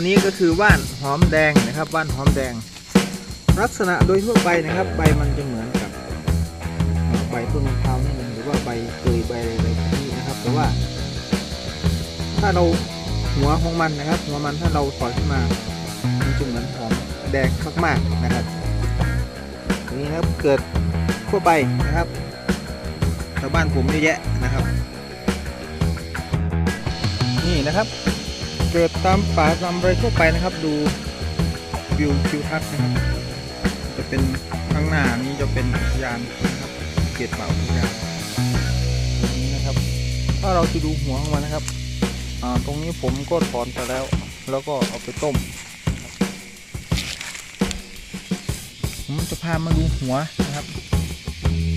ตัวนี้ก็คือว่านหอมแดงนะครับว่านหอมแดง ลักษณะโดยทั่วไปนะครับ ใบมันจะเหมือนกับใบต้นมะพร้าวนี่เองหรือว่าใบเกยใบอะไรแบบนี้นะครับ แต่ว่า ถ้าเราหัวของมันนะครับ หัวมันถ้าเราถอดขึ้นมามันจะเหมือนหอมแดงมากๆนะครับอันนี้นะครับเกิดทั่วไปนะครับชาวบ้านผมเยอะแยะนะครับ นี่นะครับ เกิดตามป่าตามอะไรทั่วไปนะครับ ดูวิวทิวทัศน์นะครับ จะเป็นข้างหน้านี้จะเป็นอุทยานนะครับเขตป่าอุทยานตรงนี้นะครับ ถ้าเราจะดูหัวของมันนะครับอ่าตรงนี้ผมก็ถอนไปแล้ว แล้วก็เอาไปต้มผมจะพามาดูหัวนะครับ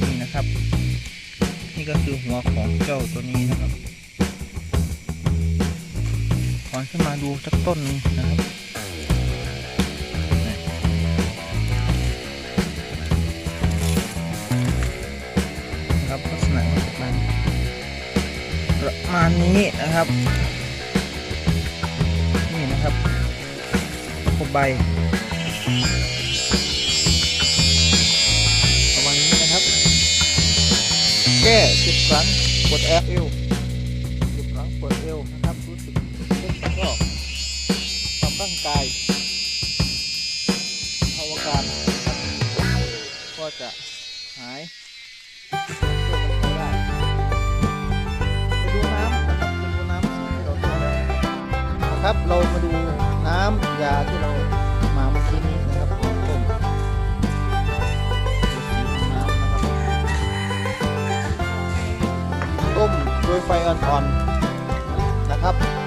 นี่นะครับ นี่ก็คือหัวของเจ้าตัวนี้นะครับ อนขึ้นมาดูสักต้นนึงนะครับนะครับลักษณะมาณประมาณนี้นะครับ นี่นะครับพบใบประมาณนี้นะครับ แก้สิบครั้งกดแอ กายภาวการนะครับก็จะหายช่วยบรรเทาได้ไปดูน้ำนะครับไปดูน้ำสิ่งที่เราทำแล้นะครับ เรามาดูน้ำยาที่เรามาเมื่อกี้นี้นะครับเอาต้มต้มโดยไฟอ่อนๆนะครับ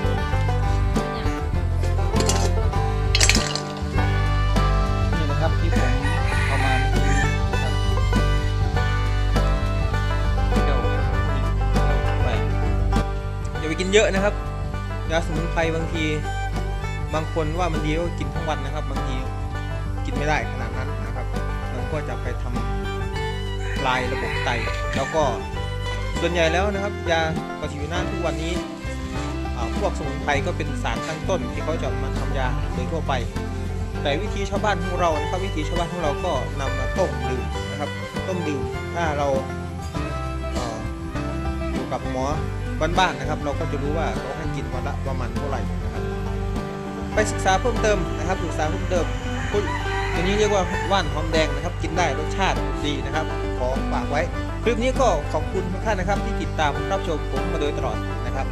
นเยอะนะครับยาสมุนไพรบางที บางคนว่ามันดีก็กินทั้งวันนะครับ บางทีกินไม่ได้ขนาดนั้นนะครับ มันก็จะไปทำลายระบบไต แล้วก็ส่วนใหญ่แล้วนะครับ ยาปฏิวินาทุกวันนี้พวกสมุนไพรก็เป็นสารตั้งต้นที่เขาจะมาทำยาโดยทั่วไป แต่วิธีชาวบ้านของเรานะครับวิธีชาวบ้านของเราก็นำมาต้มดื่มนะครับ ต้มดื่มถ้าเราเอ่ออยู่กับหมอ บ้านๆนะครับ เราก็จะรู้ว่าเขาให้กินวันละประมาณเท่าไหร่นะครับ ไปศึกษาเพิ่มเติมนะครับศึกษาเพิ่มเติมคุณตัวนี้เรียกว่าว่านหอมแดงนะครับ กินได้รสชาติดีนะครับขอฝากไว้ คลิปนี้ก็ขอบคุณทุกท่านนะครับ ที่ติดตามรับชมผมมาโดยตลอดนะครับ